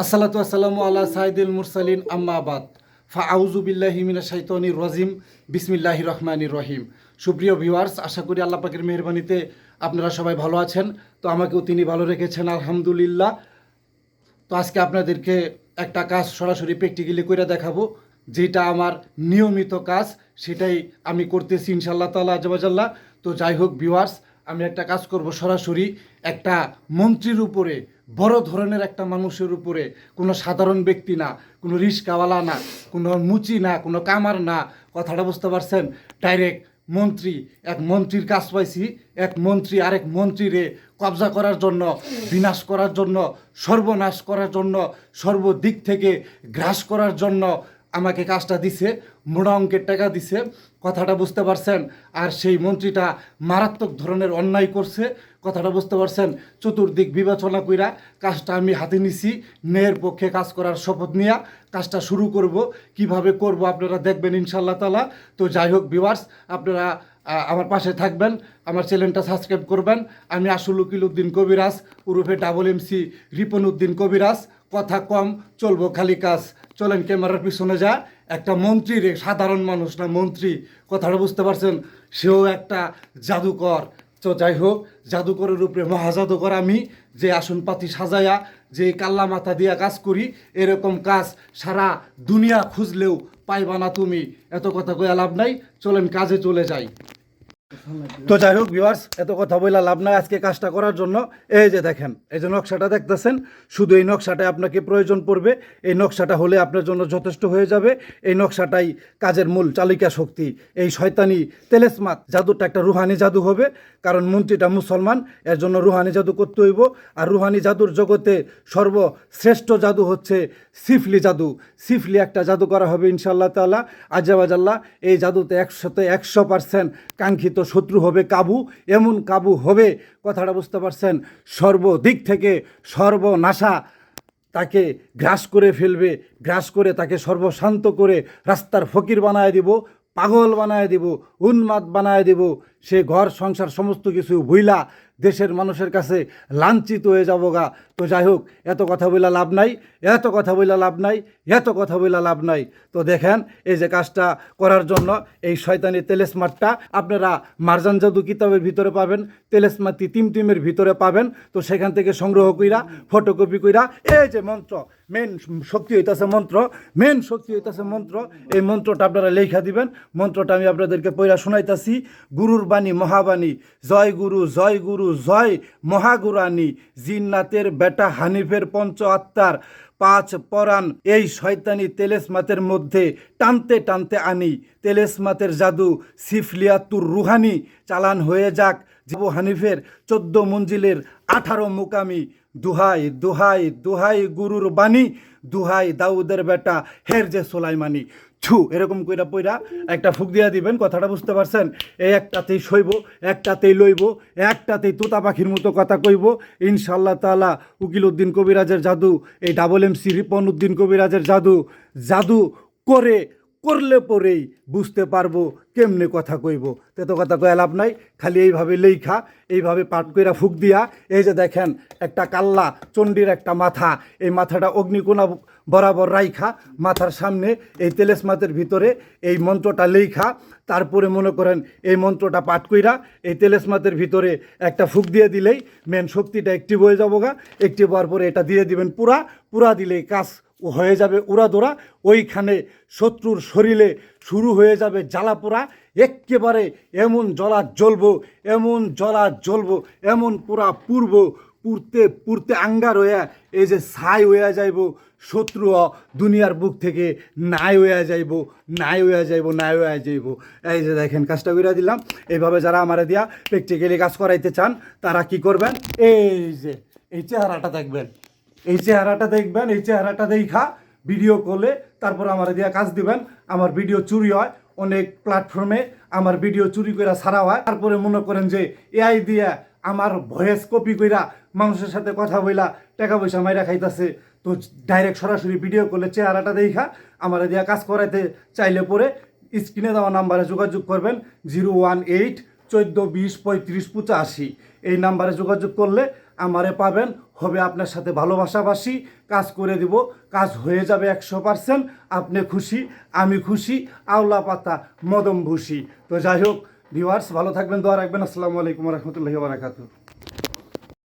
আসসালাতু আসসালামু আল্লাহ সাইদুল মুরসালিন আম্মাবাদ ফা আউজু বিল্লাহি মিনা শাইতানির রাজিম। বিসমিল্লাহির রহমানির রহিম। সুপ্রিয় ভিউয়ার্স, আশা করি আল্লাহ পাকের মেহরবানিতে আপনারা সবাই ভালো আছেন। তো আমাকেও তিনি ভালো রেখেছেন, আলহামদুলিল্লাহ। তো আজকে আপনাদেরকে একটা কাজ সরাসরি প্র্যাকটিক্যালি করে দেখাবো, যেটা আমার নিয়মিত কাজ, সেটাই আমি করতেছি ইনশাল্লাহ তাল্লাহ আজবাজাল্লাহ তো যাই হোক ভিউয়ার্স, আমি একটা কাজ করব সরাসরি একটা মন্ত্রীর উপরে। বড় ধরনের একটা মানুষের উপরে কোনো সাধারণ ব্যক্তি না, কোনো রিস্কাওয়ালা না, কোনো মুচি না, কোনো কামার না, কথাটা বুঝতে পারছেন? ডাইরেক্ট মন্ত্রী, এক মন্ত্রীর কাজ পাইছি, এক মন্ত্রী আরেক মন্ত্রীরে কবজা করার জন্য, বিনাশ করার জন্য, সর্বনাশ করার জন্য, সর্বদিক থেকে গ্রাস করার জন্য আমাকে কাজটা দিছে মোড়া অঙ্কের টাকা দিছে, কথাটা বুঝতে পারছেন? আর সেই মন্ত্রীটা মারাত্মক ধরনের অন্যায় করছে কথাটা বুঝতে পারছেন? চতুর্দিক বিবেচনা কইরা কাজটা আমি হাতে নিছি। ন্যায়ের পক্ষে কাজ করার শপথ নিয়া কাজটা শুরু করব। কীভাবে করব আপনারা দেখবেন ইনশাল্লাহ তালা তো যাই হোক ভিউয়ার্স, আপনারা আমার পাশে থাকবেন, আমার চ্যানেলটা সাবস্ক্রাইব করবেন। আমি আসল উকিল উদ্দিন কবিরাজ, উরুফে ডাবল এমসি রিপন উদ্দিন কবিরাজ। কথা কম, চলবো খালি কাজ। চলেন ক্যামেরার পিছনে যা। একটা মন্ত্রী রে সাধারণ মানুষ না মন্ত্রী। কথাটা বুঝতে পারছেন? সেও একটা জাদুকর। তো যাই হোক, জাদুকরের উপরে মহাজাদুকর আমি যে আসন পাতি সাজায়া, যে কাল্লা মাথা দিয়া কাজ করি, এরকম কাজ সারা দুনিয়া খুঁজলেও পাইবা না তুমি। এত কথা কয়ে লাভ নাই, চলেন কাজে চলে যাই। তো যাই হোক ভিউয়ার্স এত কথা বইলা লাভ নাই আজকে কাজটা করার জন্য। এই যে দেখেন, এই যে নকশাটা দেখতেছেন, শুধু এই নকশাটাই আপনাকে প্রয়োজন পড়বে। এই নকশাটা হলে আপনার জন্য যথেষ্ট হয়ে যাবে। এই নকশাটাই কাজের মূল চালিকা শক্তি। এই শয়তানি তেলেসমাত জাদুটা একটা রুহানি জাদু হবে, কারণ মন্ত্রীটা মুসলমান, এর জন্য রুহানি জাদু করতে হইব। আর রুহানি জাদুর জগতে সর্বশ্রেষ্ঠ জাদু হচ্ছে সিফলি জাদু। সিফলি একটা জাদু করা হবে ইনশাল্লাহ তাল্লাহ আজাবাজাল্লাহ এই জাদুতে একশোতে একশো পার্সেন্ট কাঙ্ক্ষিত শত্রু হবে কাবু, এমন কাবু হবে, কথাটা বুঝতে পারছেন? সর্বদিক থেকে সর্বনাশা তাকে গ্রাস করে ফেলবে, গ্রাস করে তাকে সর্বশান্ত করে রাস্তার ফকির বানায় দিব, পাগল বানায় দিব, উন্মাদ বানায় দিব, সে ঘর সংসার সমস্ত কিছু ভুইলা দেশের মানুষের কাছে লাঞ্ছিত হয়ে যাব গা। তো যাই হোক, এত কথা বইলা লাভ নাই, এত কথা বইলা লাভ নাই, এত কথা বইলা লাভ নাই। তো দেখেন, এই যে কাজটা করার জন্য এই শয়তানি তেলেসমারটা আপনারা মারজান জাদু কিতাবের ভিতরে পাবেন, তেলেসমাতি তিমতিমের ভিতরে পাবেন। তো সেখান থেকে সংগ্রহ কইরা ফটোকপি কইরা, এই যে মন্ত্র মেন শক্তি হইতেছে মন্ত্র, মেন শক্তি হইতেছে মন্ত্র। এই মন্ত্রটা আপনারা লেখা দিবেন। মন্ত্রটা আমি আপনাদেরকে পয়লা শোনাইতাছি। গুরুর বাণী, মহাবাণী। জয় গুরু জয় গুরু, জয় মহাগুরানী জিন্নাতের বেটা হানিফের পঞ্চ আত্মার। পাঁচ পরাণ। এই শয়তানি তেলেসমাতের মধ্যে টানতে টানতে আনি। তেলেসমাতের জাদু সিফলিয়াতুর রুহানি চালান হয়ে যাক। জিবু হানিফের চোদ্দ মঞ্জিলের আঠারো মুকামি। দুহাই দুহাই দুহাই গুরুর বাণী দুহাই দাউদের বেটা হের যে সোলাইমানি। ছু, এরকম কইরা পইরা একটা ফুক দিয়া দিবেন, কথাটা বুঝতে পারছেন? এই একটাতেই সইব একটাতেই লইব, একটাতেই তোতা পাখির মতো কথা কইব। ইনশাল্লাহ তালা উকিল উদ্দিন কবিরাজের জাদু, এই ডাবল এমসি রিপন উদ্দিন কবিরাজের জাদু জাদু করে করলে পরেই বুঝতে পারব কেমনে কথা কইব। তে তো কথা কয়ে লাভ নাই, খালি এইভাবে লেইখা, এইভাবে পাট কইরা ফুক দিয়া, এই যে দেখেন একটা কাল্লা চণ্ডীর একটা মাথা, এই মাথাটা অগ্নিকোণা বরাবর রাইখা, মাথার সামনে এই তেলেসমাতের ভিতরে এই মন্ত্রটা লেইখা, তারপরে মনে করেন এই মন্ত্রটা পাঠ কইরা এই তেলেসমাতের ভিতরে একটা ফুক দিয়ে দিলেই মেন শক্তিটা একটিভ হয়ে যাব গা একটিভ হওয়ার পরে এটা দিয়ে দিবেন পুরা পুরা দিলেই কাজ হয়ে যাবে উড়াদোড়া, ওইখানে শত্রুর শরীরে শুরু হয়ে যাবে জ্বালা জ্বালাপোড়া একেবারে এমন জলা জ্বলবো, এমন জলা জ্বলব, এমন পুরা পূর্ব পুরতে পুরতে আঙ্গার হইয়া এই যে ছাই হইয়া যাইব, শত্রু দুনিয়ার বুক থেকে নাই হইয়া যাইব, নাই হইয়া যাইব, নাই হইয়া যাইব। এই যে দেখেন কাজটা করে দিলাম, এইভাবে যারা আমারে দিয়া প্র্যাকটিক্যালি কাজ করাইতে চান, তারা কি করবেন? এই যে, এই চেহারাটা দেখবেন। এই চেহারাটা দেখবেন, এই চেহারাটা দেখা ভিডিও করলে তারপর আমার দিয়া কাজ দিবেন। আমার ভিডিও চুরি হয়, অনেক প্ল্যাটফর্মে আমার ভিডিও চুরি করে সারা হয়। তারপরে মনে করেন যে এআই দিয়া আমার ভয়েস কপি কইরা মানুষের সাথে কথা বইলা টাকা পয়সা মাইরা খাইতাছে, তো ডাইরেক্ট সরাসরি ভিডিও করলে চেহারাটা দেখা আমার দিয়া কাজ করাইতে চাইলে পরে স্ক্রিনে দেওয়া নাম্বারে যোগাযোগ করবেন জিরো ওয়ান এইট চোদ্দ, বিশ, পঁয়ত্রিশ, পঁচাশি। এই নাম্বারে যোগাযোগ করলে আমারে পাবেন হবে আপনার সাথে ভালোবাসাবাসি, কাজ করে দিব, কাজ হয়ে যাবে একশো পার্সেন্ট, আপনি খুশি, আমি খুশি আওলা পাতা মদম ভুষি তো যাই হোক ভিউয়ার্স ভালো থাকবেন, দোয়া রাখবেন, আসসালামু আলাইকুম রহমতুল্লাহি বারাকাতু